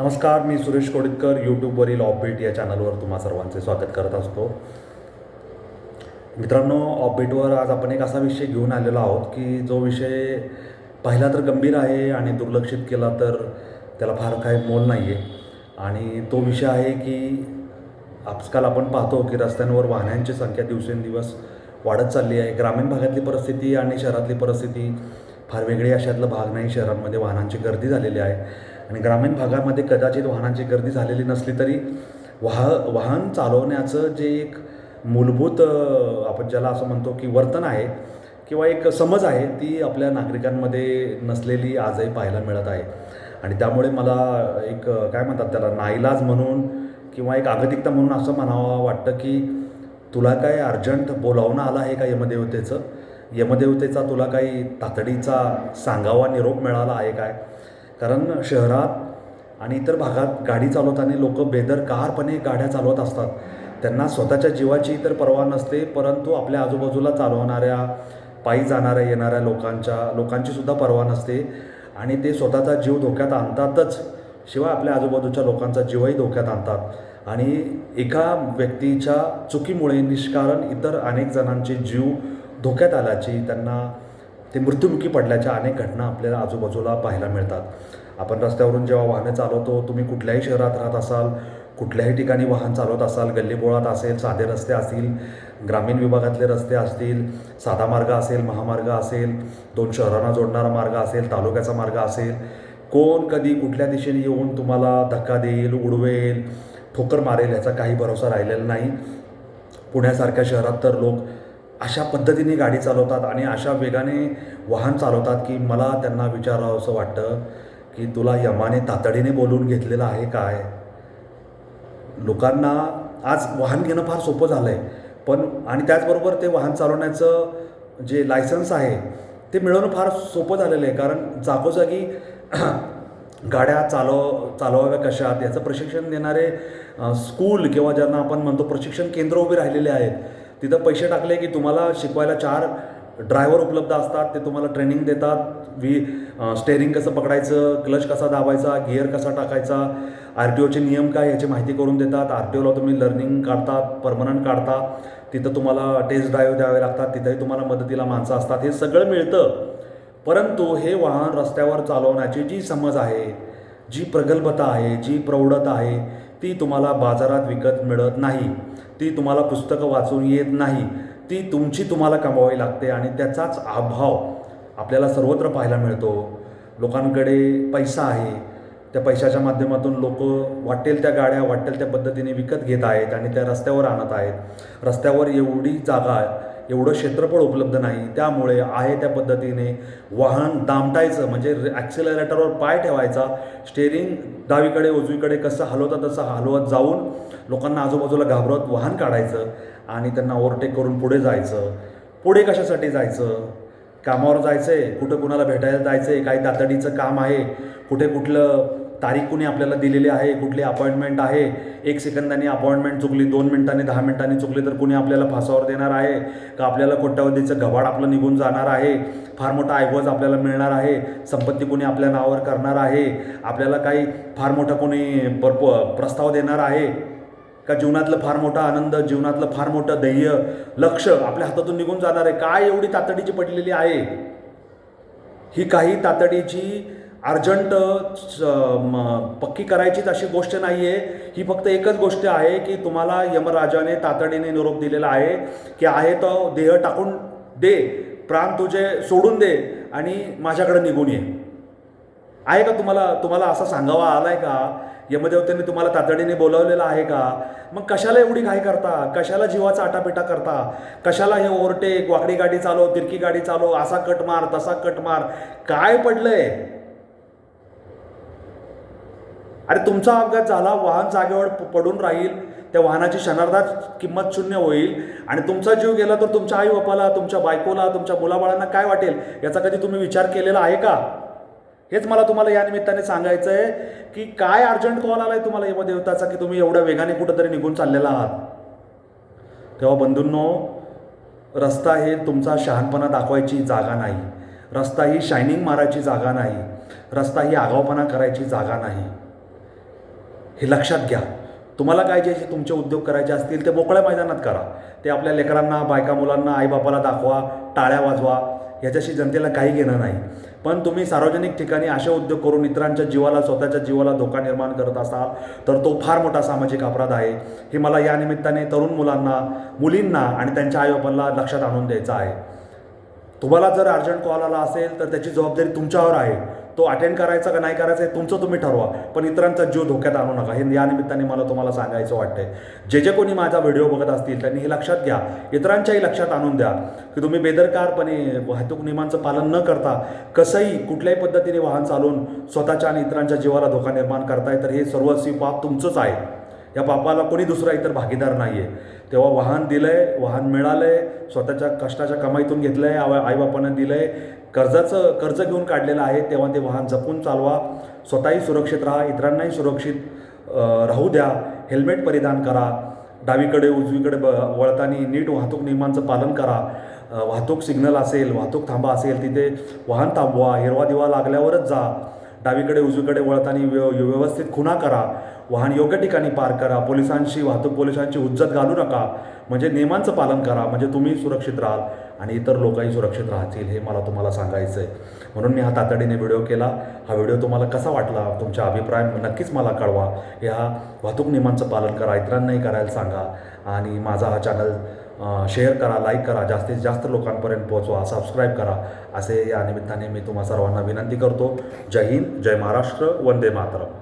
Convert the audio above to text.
नमस्कार मी सुरेश कोडितकर यूट्यूबवरील ऑफबीट या चॅनलवर तुम्हा सर्वांचे स्वागत करत असतो. मित्रांनो ऑफबीटवर आज आपण एक असा विषय घेऊन आलेलो आहोत की जो विषय पाहिला तर गंभीर आहे आणि दुर्लक्षित केला तर त्याला फार काही मोल नाही आहे आणि तो विषय आहे की आजकाल आपण पाहतो की रस्त्यांवर वाहनांची संख्या दिवसेंदिवस वाढत चालली आहे. ग्रामीण भागातली परिस्थिती आणि शहरातली परिस्थिती फार वेगळी अशातला भाग नाही. शहरांमध्ये वाहनांची गर्दी झालेली आहे. आणि ग्रामीण भागामध्ये कदाचित वाहनांची गर्दी झालेली नसली तरी वाह वाहन चालवण्याचं जे एक मूलभूत आपण ज्याला असं म्हणतो की वर्तन आहे किंवा एक समज आहे ती आपल्या नागरिकांमध्ये नसलेली आजही पाहायला मिळत आहे. आणि त्यामुळे मला एक काय म्हणतात त्याला नाईलाज म्हणून किंवा एक आगतिकता म्हणून असं म्हणावं वाटतं की तुला काय अर्जंट बोलावणं आलं आहे का यमदेवतेचं? यमदेवतेचा तुला काही तातडीचा सांगावा निरोप मिळाला आहे काय? कारण शहरात आणि इतर भागात गाडी चालवताना लोक बेदरकारपणे गाड्या चालवत असतात. त्यांना स्वतःच्या जीवाची तर पर्वा नसते परंतु आपल्या आजूबाजूला चालवणाऱ्या पायी जाणाऱ्या येणाऱ्या लोकांच्या लोकांची सुद्धा पर्वा नसते. आणि ते स्वतःचा जीव धोक्यात आणतातच शिवाय आपल्या आजूबाजूच्या लोकांचा जीवही धोक्यात आणतात. आणि एका व्यक्तीच्या चुकीमुळे निष्कारण इतर अनेक जणांचे जीव धोक्यात आल्याची त्यांना ते मृत्युमुखी पडल्याच्या अनेक घटना आपल्याला आजूबाजूला पाहायला मिळतात. आपण रस्त्यावरून जेव्हा वाहनं चालवतो तुम्ही कुठल्याही शहरात राहत असाल कुठल्याही ठिकाणी वाहन चालवत असाल गल्लीबोळात असेल साधे रस्ते असतील ग्रामीण विभागातले रस्ते असतील साधा मार्ग असेल महामार्ग असेल दोन शहरांना जोडणारा मार्ग असेल तालुक्याचा मार्ग असेल कोण कधी कुठल्या दिशेने येऊन तुम्हाला धक्का देईल उडवेल ठोकर मारेल याचा काही भरोसा राहिलेला नाही. पुण्यासारख्या शहरात तर लोक अशा पद्धतीने गाडी चालवतात आणि अशा वेगाने वाहन चालवतात की मला त्यांना विचारावं असं वाटतं. की तुला यमाने तातडीने बोलवून घेतलेलं आहे काय? लोकांना आज वाहन घेणं फार सोपं झालं आहे पण आणि त्याचबरोबर ते वाहन चालवण्याचं जे लायसन्स आहे ते मिळवणं फार सोपं झालेलं आहे. कारण जागोजागी गाड्या चालव चालवाव्या कशात? याचं प्रशिक्षण देणारे स्कूल किंवा ज्यांना आपण म्हणतो प्रशिक्षण केंद्र उभे राहिलेले आहेत तिथं पैसे टाकले की तुम्हाला शिकवायला चार ड्रायव्हर उपलब्ध असतात ते तुम्हाला ट्रेनिंग देतात. वी स्टेअरिंग कसं पकडायचं क्लच कसा दाबायचा गिअर कसा टाकायचा आर टी ओचे नियम काय याची माहिती करून देतात. आर टी ओला तुम्ही लर्निंग काढता परमनंट काढता तिथं तुम्हाला टेस्ट ड्राईव्ह द्यावे लागतात तिथंही तुम्हाला मदतीला माणसं असतात. हे सगळं मिळतं. परंतु हे वाहन रस्त्यावर चालवण्याची जी समज आहे जी प्रगल्भता आहे जी प्रौढता आहे ती तुम्हाला बाजारात विकत मिळत नाही. ती तुम्हाला पुस्तकं वाचून येत नाही. ती तुमची तुम्हाला कमवावी लागते आणि त्याचाच अभाव आपल्याला सर्वत्र पाहायला मिळतो. लोकांकडे पैसा आहे. त्या पैशाच्या माध्यमातून लोक वाटेल त्या गाड्या वाटेल त्या पद्धतीने विकत घेत आहेत आणि त्या रस्त्यावर आणत आहेत. रस्त्यावर एवढी जागा एवढं क्षेत्रफळ उपलब्ध नाही. त्यामुळे आहे त्या पद्धतीने वाहन दामटायचं म्हणजे ॲक्सिलरेटरवर पाय ठेवायचा. स्टेअरिंग डावीकडे उजवीकडे कसं हलवतं तसं हलवत जाऊन लोकांना आजूबाजूला घाबरत वाहन काढायचं आणि त्यांना ओव्हरटेक करून पुढे जायचं. पुढे कशासाठी जायचं? कामावर जायचं आहे कुठं कुणाला भेटायला जायचं आहे काही तातडीचं काम आहे कुठे कुठलं तारीख कुणी आपल्याला दिलेली आहे कुठली अपॉइंटमेंट आहे एक सेकंदाने अपॉइंटमेंट चुकली दोन मिनिटांनी दहा मिनिटांनी चुकली तर कुणी आपल्याला फासावर देणार आहे? का आपल्याला कोट्यावधीचं घबाड आपलं निघून जाणार आहे? फार मोठा ऐवज आपल्याला मिळणार आहे? संपत्ती कोणी आपल्या नावावर करणार आहे? आपल्याला काही फार मोठा कोणी परप प्रस्ताव देणार आहे? का जीवनातलं फार मोठा आनंद जीवनातलं फार मोठं ध्येय लक्ष आपल्या हातातून निघून जाणार आहे? काय एवढी तातडीची पडलेली आहे? ही काही तातडीची अर्जंट पक्की करायचीच अशी गोष्ट नाही आहे ही फक्त एकच गोष्ट आहे की तुम्हाला यमराजाने तातडीने निरोप दिलेला आहे की आहे तो देह टाकून दे प्राण तुझे सोडून दे आणि माझ्याकडे निघून ये. आहे का तुम्हाला तुम्हाला असा सांगावा आलाय का? यमदेवतेने तुम्हाला तातडीने बोलावलेलं आहे का? मग कशाला एवढी घाई करता? कशाला जीवाचा आटापिटा करता? कशाला हे ओव्हरटेक वाकडी गाडी चालव तिरकी गाडी चालव असा कट मार तसा कट मार? काय पडलंय? अरे तुमचा अपघात झाला वाहन जागेवर पडून राहील त्या वाहनाची क्षणार्धात किंमत शून्य होईल आणि तुमचा जीव गेला तर तुमच्या आई बापाला तुमच्या बायकोला तुमच्या मुलाबाळांना काय वाटेल? याचा कधी तुम्ही विचार केलेला आहे का? हेच मला तुम्हाला या निमित्ताने सांगायचं आहे की काय अर्जंट कॉल आलाय तुम्हाला यमदेवताचा की तुम्ही एवढ्या वेगाने कुठंतरी निघून चाललेला आहात? तेव्हा बंधूंनो रस्ता हे तुमचा शहाणपणा दाखवायची जागा नाही. रस्ता ही शायनिंग मारायची जागा नाही. रस्ता ही आगावपणा करायची जागा नाही. हे लक्षात घ्या. तुम्हाला काय जे तुमचे उद्योग करायचे असतील ते मोकळ्या मैदानात करा. ते आपल्या लेकरांना बायका मुलांना आईबापाला दाखवा टाळ्या वाजवा. याच्याशी जनतेला काही घेणं नाही. पण तुम्ही सार्वजनिक ठिकाणी असे उद्योग करून इतरांच्या जीवाला स्वतःच्या जीवाला धोका निर्माण करत असाल तर तो फार मोठा सामाजिक अपराध आहे. हे मला या निमित्ताने तरुण मुलांना मुलींना आणि त्यांच्या आईबापांना लक्षात आणून द्यायचं आहे. तुम्हाला जर अर्जंट कॉल आला असेल तर त्याची जबाबदारी तुमच्यावर आहे. तो अटेंड करायचा का नाही करायचा हे तुमचं तुम्ही ठरवा. पण इतरांचा जीव धोक्यात आणू नका. हे या निमित्ताने मला तुम्हाला सांगायचं वाटतंय. जे जे कोणी माझा व्हिडिओ बघत असतील त्यांनी हे लक्षात घ्या. इतरांच्याही लक्षात आणून द्या. की तुम्ही बेदरकारपणे वाहतूक नियमांचं पालन न करता कसंही कुठल्याही पद्धतीने वाहन चालवून स्वतःच्या आणि इतरांच्या जीवाला धोका निर्माण करताय तर हे सर्वस्वी पाप तुमचंच आहे. या पापाला कोणी दुसरा इतर भागीदार नाही आहे तेव्हा वाहन दिलं आहे वाहन मिळालं आहे स्वतःच्या कष्टाच्या कमाईतून घेतलं आहे आवा आईबापानं दिलं आहे कर्जाचं कर्ज घेऊन काढलेलं आहे तेव्हा ते वाहन जपून चालवा. स्वतःही सुरक्षित राहा इतरांनाही सुरक्षित राहू द्या. हेल्मेट परिधान करा. डावीकडे उजवीकडे ब वळताना नीट वाहतूक नियमांचं पालन करा. वाहतूक सिग्नल असेल वाहतूक थांबा असेल तिथे वाहन थांबवा हिरवा दिवा लागल्यावरच जा. डावीकडे उजवीकडे वळताना व्य व्यवस्थित खुणा करा. वाहन योग्य ठिकाणी पार्क करा. पोलिसांशी वाहतूक पोलिसांची उज्जत घालू नका. म्हणजे नियमांचं पालन करा. म्हणजे तुम्ही सुरक्षित राहाल आणि इतर लोकही सुरक्षित राहतील हे मला तुम्हाला सांगायचं आहे म्हणून मी हा तातडीने व्हिडिओ केला. हा व्हिडिओ तुम्हाला कसा वाटला? तुमचा अभिप्राय नक्कीच मला कळवा. ह्या वाहतूक नियमांचं पालन करा. इतरांनाही करायला सांगा. आणि माझा हा चॅनल शेअर करा लाईक करा जास्तीत जास्त लोकांपर्यंत पोहोचवा. सबस्क्राईब करा. असे या निमित्ताने मी तुम्हा सर्वांना विनंती करतो. जय हिंद जय महाराष्ट्र वंदे मातरम.